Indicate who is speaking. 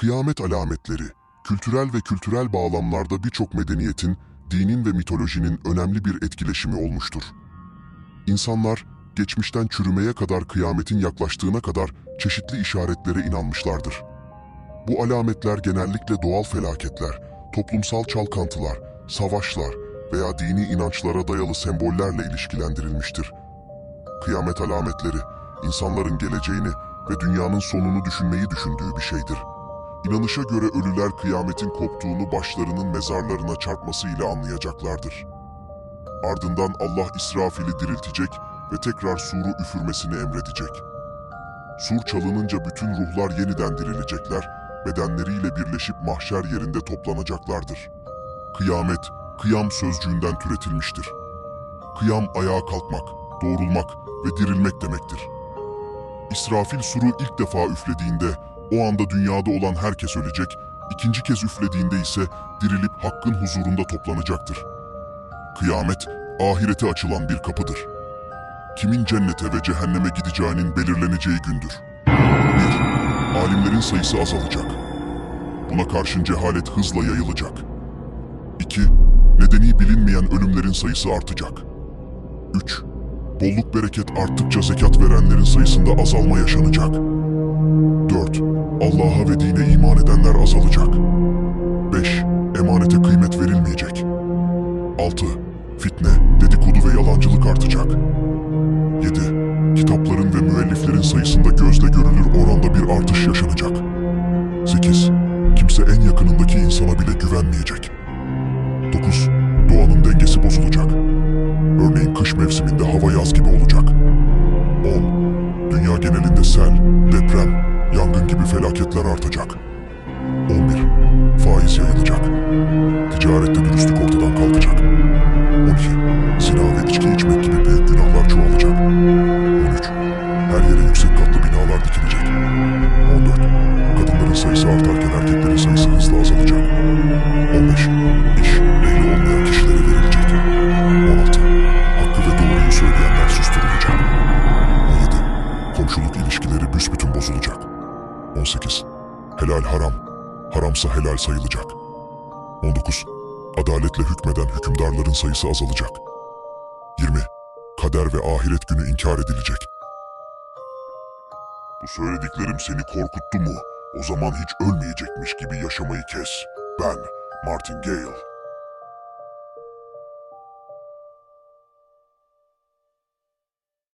Speaker 1: Kıyamet alametleri, kültürel ve kültürel bağlamlarda birçok medeniyetin, dinin ve mitolojinin önemli bir etkileşimi olmuştur. İnsanlar, geçmişten çürümeye kadar kıyametin yaklaştığına kadar çeşitli işaretlere inanmışlardır. Bu alametler genellikle doğal felaketler, toplumsal çalkantılar, savaşlar veya dini inançlara dayalı sembollerle ilişkilendirilmiştir. Kıyamet alametleri, insanların geleceğini ve dünyanın sonunu düşünmeyi düşündüğü bir şeydir. İnanışa göre ölüler kıyametin koptuğunu başlarının mezarlarına çarpmasıyla anlayacaklardır. Ardından Allah İsrafil'i diriltecek ve tekrar suru üfürmesini emredecek. Sur çalınınca bütün ruhlar yeniden dirilecekler, bedenleriyle birleşip mahşer yerinde toplanacaklardır. Kıyamet, kıyam sözcüğünden türetilmiştir. Kıyam ayağa kalkmak, doğrulmak ve dirilmek demektir. İsrafil suru ilk defa üflediğinde o anda dünyada olan herkes ölecek, ikinci kez üflediğinde ise dirilip hakkın huzurunda toplanacaktır. Kıyamet, ahirete açılan bir kapıdır. Kimin cennete ve cehenneme gideceğinin belirleneceği gündür. 1. Alimlerin sayısı azalacak. Buna karşın cehalet hızla yayılacak. 2. Nedeni bilinmeyen ölümlerin sayısı artacak. 3. Bolluk bereket arttıkça zekat verenlerin sayısında azalma yaşanacak. 4. Allah'a ve dine iman edenler azalacak. 5. Emanete kıymet verilmeyecek. 6. Fitne, dedikodu ve yalancılık artacak. 7. Kitapların ve müelliflerin sayısında gözle görülür oranda bir artış yaşanacak. 8. Kimse en yakınındaki insana bile güvenmeyecek. 9. Doğanın dengesi bozulacak. Örneğin kış mevsiminde hava yaz gibi olacak. Felaketler artacak. 11. Faiz yayılacak. Ticarette dürüstlük ortadan kalkacak. 12. Zina ve içki içmek gibi büyük günahlar çoğalacak. 13. Her yere yüksek katlı binalar dikilecek. 14. Kadınların sayısı artarken erkeklerin sayısı hızla azalacak. 18. Helal haram, haramsa helal sayılacak. 19. Adaletle hükmeden hükümdarların sayısı azalacak. 20. Kader ve ahiret günü inkar edilecek. Bu söylediklerim seni korkuttu mu? O zaman hiç ölmeyecekmiş gibi yaşamayı kes. Ben, Martin Gale.